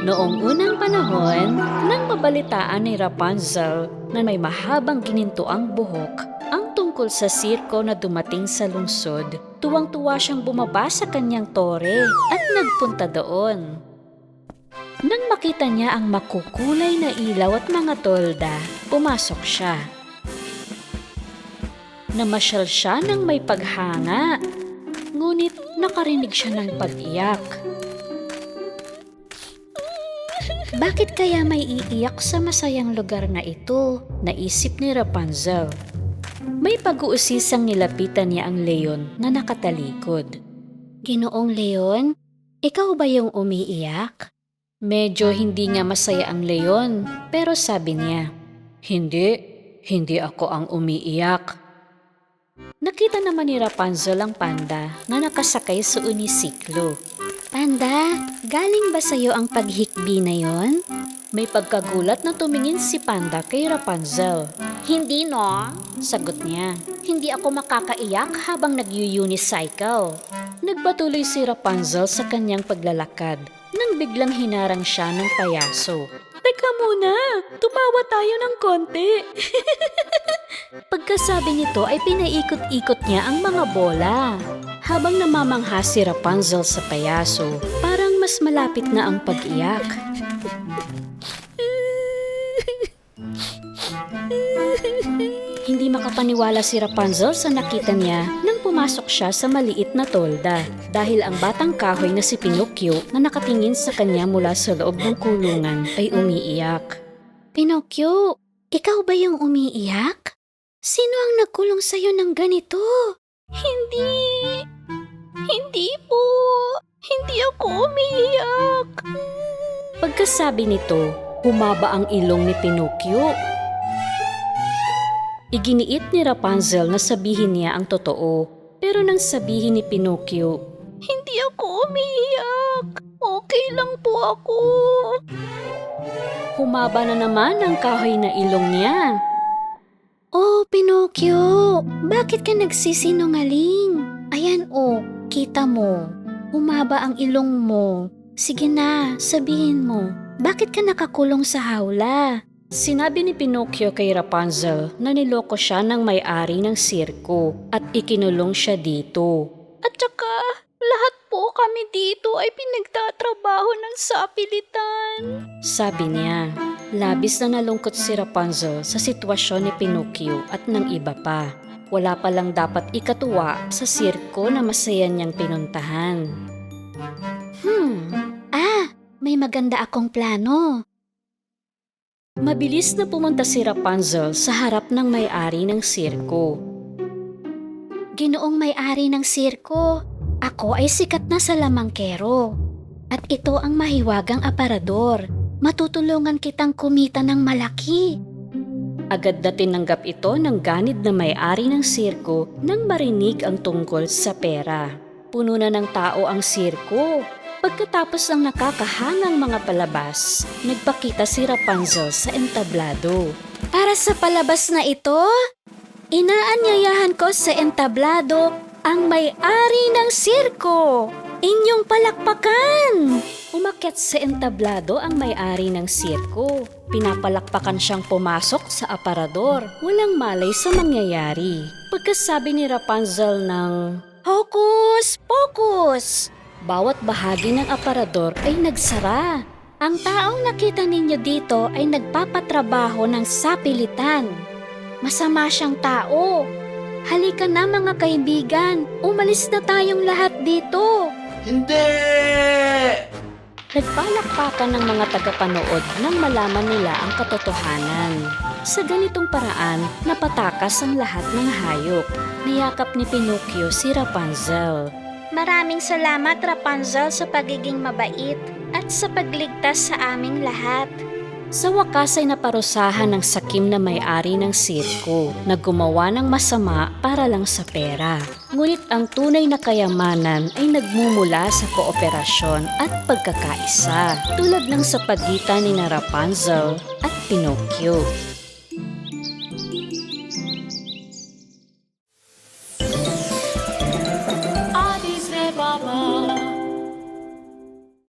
Noong unang panahon, nang mabalitaan ni Rapunzel na may mahabang ginintuang buhok ang tungkol sa sirko na dumating sa lungsod, tuwang-tuwa siyang bumaba sa kanyang tore at nagpunta doon. Nang makita niya ang makukulay na ilaw at mga tolda, pumasok siya. Namasyal siya ng may paghanga, ngunit nakarinig siya ng pag-iyak. Bakit kaya may iiyak sa masayang lugar na ito? Naisip ni Rapunzel. May pag-uusisang nilapitan niya ang leon na nakatalikod. Ginoong leon, ikaw ba yung umiiyak? Medyo hindi nga masaya ang leon, pero sabi niya, Hindi, hindi ako ang umiiyak. Nakita naman ni Rapunzel ang panda na nakasakay sa unisiklo. Panda, galing ba sa'yo ang paghikbi na yon? May pagkagulat na tumingin si Panda kay Rapunzel. Hindi no, sagot niya. Hindi ako makakaiyak habang nag-unicycle. Nagpatuloy si Rapunzel sa kanyang paglalakad nang biglang hinarang siya ng payaso. Teka muna, tumawa tayo ng konti. Pagkasabi nito ay pinaikot-ikot niya ang mga bola. Habang namamangha si Rapunzel sa payaso, parang mas malapit na ang pag-iyak. Hindi makapaniwala si Rapunzel sa nakita niya nang pumasok siya sa maliit na tolda dahil ang batang kahoy na si Pinocchio na nakatingin sa kanya mula sa loob ng kulungan ay umiiyak. Pinocchio, ikaw ba yung umiiyak? Sino ang nagkulong sa'yo ng ganito? Hindi. Hindi po. Hindi ako umiiyak. Pagkasabi nito, humaba ang ilong ni Pinocchio. Iginiit ni Rapunzel na sabihin niya ang totoo. Pero nang sabihin ni Pinocchio, Hindi ako umiiyak. Okay lang po ako. Humaba na naman ang kahoy na ilong niya. Oh, Pinocchio, bakit ka nagsisinungaling? Ayan oh, kita mo. Humaba ang ilong mo. Sige na, sabihin mo. Bakit ka nakakulong sa hawla? Sinabi ni Pinocchio kay Rapunzel na niloko siya ng may-ari ng sirko at ikinulong siya dito. At saka, lahat po kami dito ay pinagtatrabaho ng sapilitan. Sabi niya, labis na nalungkot si Rapunzel sa sitwasyon ni Pinocchio at ng iba pa. Wala palang dapat ikatuwa sa sirko na masaya niyang pinuntahan. Hmm, ah, may maganda akong plano. Mabilis na pumunta si Rapunzel sa harap ng may-ari ng sirko. Ginoong may-ari ng sirko, ako ay sikat na sa lamangkero. At ito ang mahiwagang aparador. Matutulungan kitang kumita ng malaki. Agad na tinanggap ito ng ganid na may-ari ng sirko nang marinig ang tungkol sa pera. Puno na ng tao ang sirko. Pagkatapos ng nakakahangang mga palabas, nagpakita si Rapunzel sa entablado. Para sa palabas na ito, inaanyayahan ko sa entablado ang may-ari ng sirko. Inyong palakpakan! Umakyat sa entablado ang may-ari ng sirko. Pinapalakpakan siyang pumasok sa aparador. Walang malay sa mangyayari. Pagkasabi ni Rapunzel ng, Hokus Pokus! Bawat bahagi ng aparador ay nagsara. Ang taong nakita ninyo dito ay nagpapatrabaho ng sapilitan. Masama siyang tao. Halika na mga kaibigan, umalis na tayong lahat dito. Hindi! Nagpalakpakan ng mga tagapanood nang malaman nila ang katotohanan. Sa ganitong paraan, napatakas ang lahat ng hayop. Niyakap ni Pinocchio si Rapunzel. Maraming salamat Rapunzel sa pagiging mabait at sa pagligtas sa aming lahat. Sa wakas ay naparusahan ng sakim na may-ari ng sirko na gumawa ng masama para lang sa pera. Ngunit ang tunay na kayamanan ay nagmumula sa kooperasyon at pagkakaisa tulad ng sa pagitan ni Rapunzel at Pinocchio.